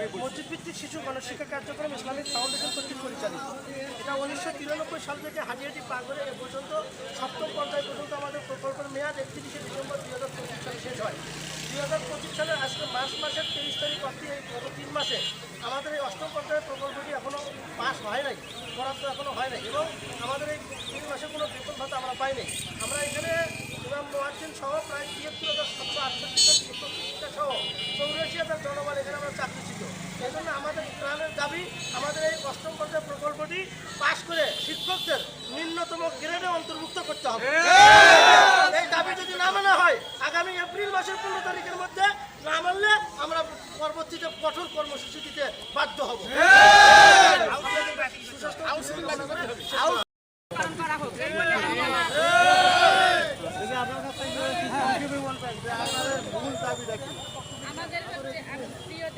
মসজিদ শিশু গণশিক্ষা কার্যক্রম ইসলামিক ফাউন্ডেশন কর্তৃক পরিচালিত। এটা উনিশশো তিরানব্বই সাল থেকে হাজিয়াটি পার করে এ পর্যন্ত, সপ্তম পর্যায় পর্যন্ত আমাদের প্রকল্পের মেয়াদ একত্রিশে ডিসেম্বর দুই হাজার পঁচিশ সালে শেষ হয়। দুই হাজার পঁচিশ সালের আজকে মার্চ মাসের তেইশ তারিখ অব্দি এই গত তিন মাসে আমাদের এই অষ্টম পর্যায়ের প্রকল্পটি এখনও পাস হয় নাই, বরাদ্দ এখনও হয় নাই এবং আমাদের এই তিন মাসে কোনো বেতন ভাতা আমরা পাই নাই আমরা এখানে ইমাম মোয়াজ্জিন সহ প্রায় তিয়াত্তর হাজার সাতশো আটষট্টি জন শিক্ষক সহ চৌরাশি হাজার জনবল এখানে আমরা চাকরিচ্যুত এই জন্য আমাদের প্রাণের দাবি আমাদের এই অষ্টম পর্যায় প্রকল্পটি পাশ করে শিক্ষকদের নিম্নতম গ্রেডে অন্তর্ভুক্ত করতে হবে এই দাবি যদি না মানা হয় আগামী এপ্রিল মাসের পনেরো তারিখের মধ্যে না মানলে আমরা পরবর্তীতে কঠোর কর্মসূচি দিতে বাধ্য হব হোক এই বলে আমাদের হচ্ছে আমি প্রিয়